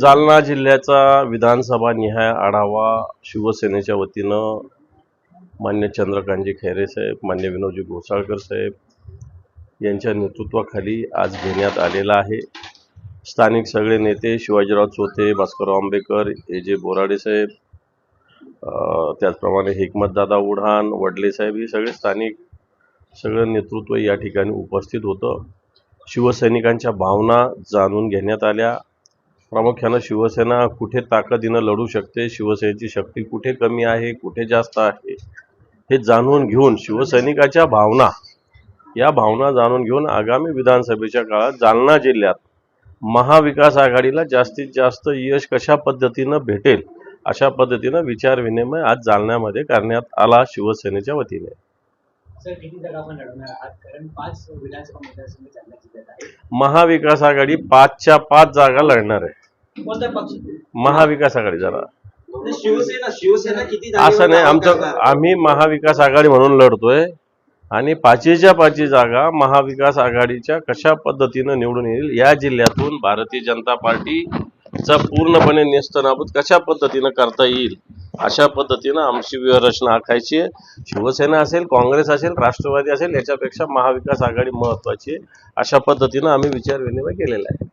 जालना जिल्ह्याचा विधानसभा निहाय आढावा शिवसेनेच्या वतीनं मान्य चंद्रकांतजी खैरे साहेब मान्य विनोदजी घोसाळकर साहेब यांच्या नेतृत्वाखाली आज घेण्यात आलेला आहे. स्थानिक सगळे नेते शिवाजीराव चोते भास्करराव आंबेकर ए जे बोराडे साहेब त्याचप्रमाणे हिकमतदादा उढाण वडले साहेब हे सगळे स्थानिक सगळं नेतृत्व या ठिकाणी उपस्थित होतं. शिवसैनिकांच्या भावना जाणून घेण्यात आल्या. प्रामुख्यानं शिवसेना कुठे ताकदीनं लढू शकते? शिवसेनेची शक्ती कुठे कमी आहे? कुठे जास्त आहे? हे जाणून घेऊन शिवसैनिकाच्या भावना या भावना जाणून घेऊन आगामी विधानसभेच्या काळात जालना जिल्ह्यात महाविकास आघाडीला जास्तीत जास्त यश कशा पद्धतीनं भेटेल? अशा पद्धतीनं विचारविनिमय आज जालन्यामध्ये करण्यात आला शिवसेनेच्या वतीने. महाविकास आघाडी पाचच्या पाच जागा लढणार आहे. महाविकास आघाडी जरा. शिवसेना शिवसेना किती असं नाही आमचं आम्ही महाविकास आघाडी म्हणून लढतोय आणि पाचीच्या पाची जागा महाविकास आघाडीच्या कशा पद्धतीनं निवडून येईल या जिल्ह्यातून भारतीय जनता पार्टीचा पूर्णपणे नेस्तनाबूत कशा पद्धतीनं करता येईल अशा पद्धतीनं आमची व्यूहरचना आखायची आहे. शिवसेना असेल काँग्रेस असेल राष्ट्रवादी असेल याच्यापेक्षा महाविकास आघाडी महत्वाची आहे. अशा पद्धतीनं आम्ही विचार विनिमय केलेला आहे.